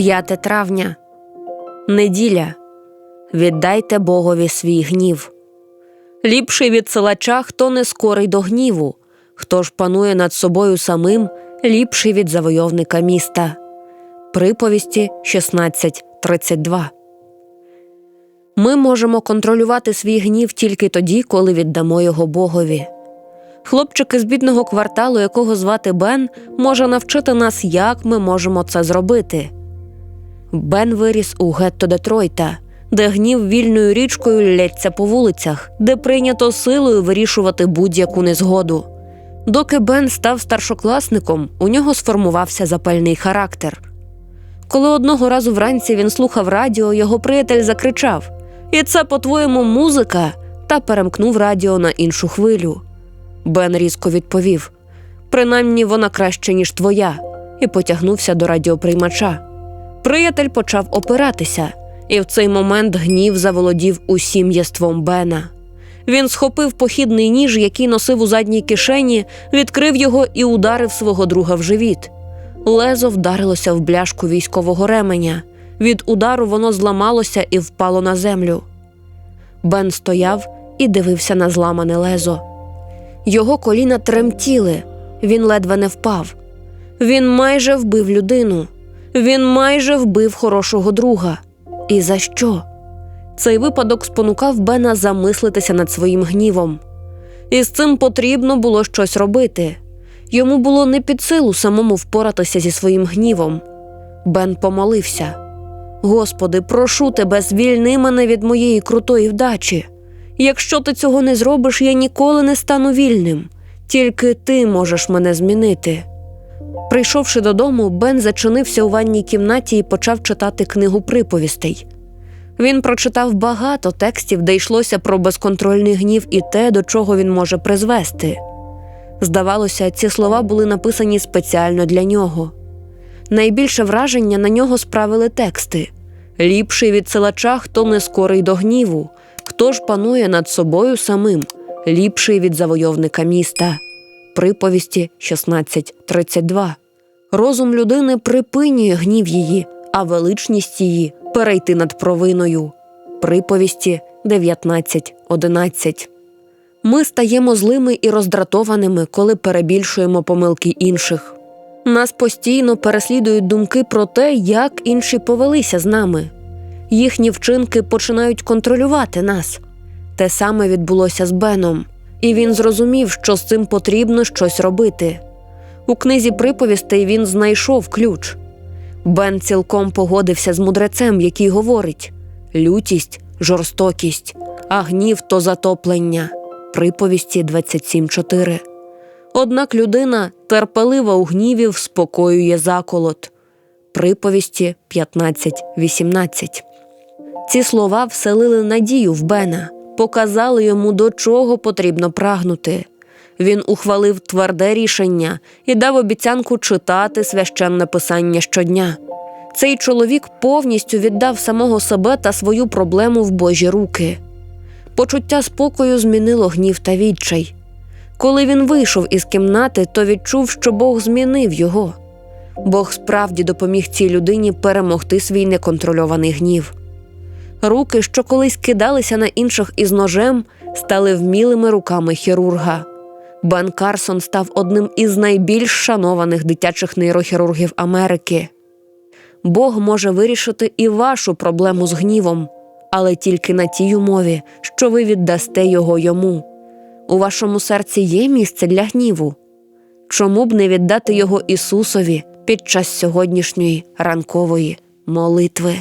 5 травня. Неділя. Віддайте Богові свій гнів. Ліпший від силача, хто не скорий до гніву, хто ж панує над собою самим, ліпший від завойовника міста. Приповісті 16.32 Ми можемо контролювати свій гнів тільки тоді, коли віддамо його Богові. Хлопчик із бідного кварталу, якого звати Бен, може навчити нас, як ми можемо це зробити. Бен виріс у гетто Детройта, де гнів вільною річкою лється по вулицях, де прийнято силою вирішувати будь-яку незгоду. Доки Бен став старшокласником, у нього сформувався запальний характер. Коли одного разу вранці він слухав радіо, його приятель закричав: І це, по-твоєму, музика? та перемкнув радіо на іншу хвилю. Бен різко відповів: Принаймні вона краще, ніж твоя, і потягнувся до радіоприймача. Приятель почав опиратися, і в цей момент гнів заволодів усім єством Бена. Він схопив похідний ніж, який носив у задній кишені, відкрив його і ударив свого друга в живіт. Лезо вдарилося в бляшку військового ременя. Від удару воно зламалося і впало на землю. Бен стояв і дивився на зламане лезо. Його коліна тремтіли, він ледве не впав. Він майже вбив людину. Він майже вбив хорошого друга. І за що? Цей випадок спонукав Бена замислитися над своїм гнівом. І з цим потрібно було щось робити. Йому було не під силу самому впоратися зі своїм гнівом. Бен помолився: Господи, прошу тебе, звільни мене від моєї крутої вдачі. Якщо ти цього не зробиш, я ніколи не стану вільним. Тільки ти можеш мене змінити. Прийшовши додому, Бен зачинився у ванній кімнаті і почав читати книгу приповістей. Він прочитав багато текстів, де йшлося про безконтрольний гнів і те, до чого він може призвести. Здавалося, ці слова були написані спеціально для нього. Найбільше враження на нього справили тексти ліпший від силача, хто не скорий до гніву, хто ж панує над собою самим, ліпший від завойовника міста. Приповісті 16.32 Розум людини припинює гнів її, а величність її перейти над провиною. Приповісті 19.11 Ми стаємо злими і роздратованими, коли перебільшуємо помилки інших. Нас постійно переслідують думки про те, як інші повелися з нами. Їхні вчинки починають контролювати нас. Те саме відбулося з Беном, і він зрозумів, що з цим потрібно щось робити. У книзі приповістей він знайшов ключ. Бен цілком погодився з мудрецем, який говорить лютість, жорстокість, а гнів то затоплення. Приповісті 27.4. Однак людина терпелива у гніві вспокоює заколот. Приповісті 15.18. Ці слова вселили надію в Бена, показали йому, до чого потрібно прагнути. Він ухвалив тверде рішення і дав обіцянку читати священне писання щодня. Цей чоловік повністю віддав самого себе та свою проблему в Божі руки. Почуття спокою змінило гнів та відчай. Коли він вийшов із кімнати, то відчув, що Бог змінив його. Бог справді допоміг цій людині перемогти свій неконтрольований гнів. Руки, що колись кидалися на інших із ножем, стали вмілими руками хірурга. Бен Карсон став одним із найбільш шанованих дитячих нейрохірургів Америки. Бог може вирішити і вашу проблему з гнівом, але тільки на тій умові, що ви віддасте його йому. У вашому серці є місце для гніву. Чому б не віддати його Ісусові під час сьогоднішньої ранкової молитви?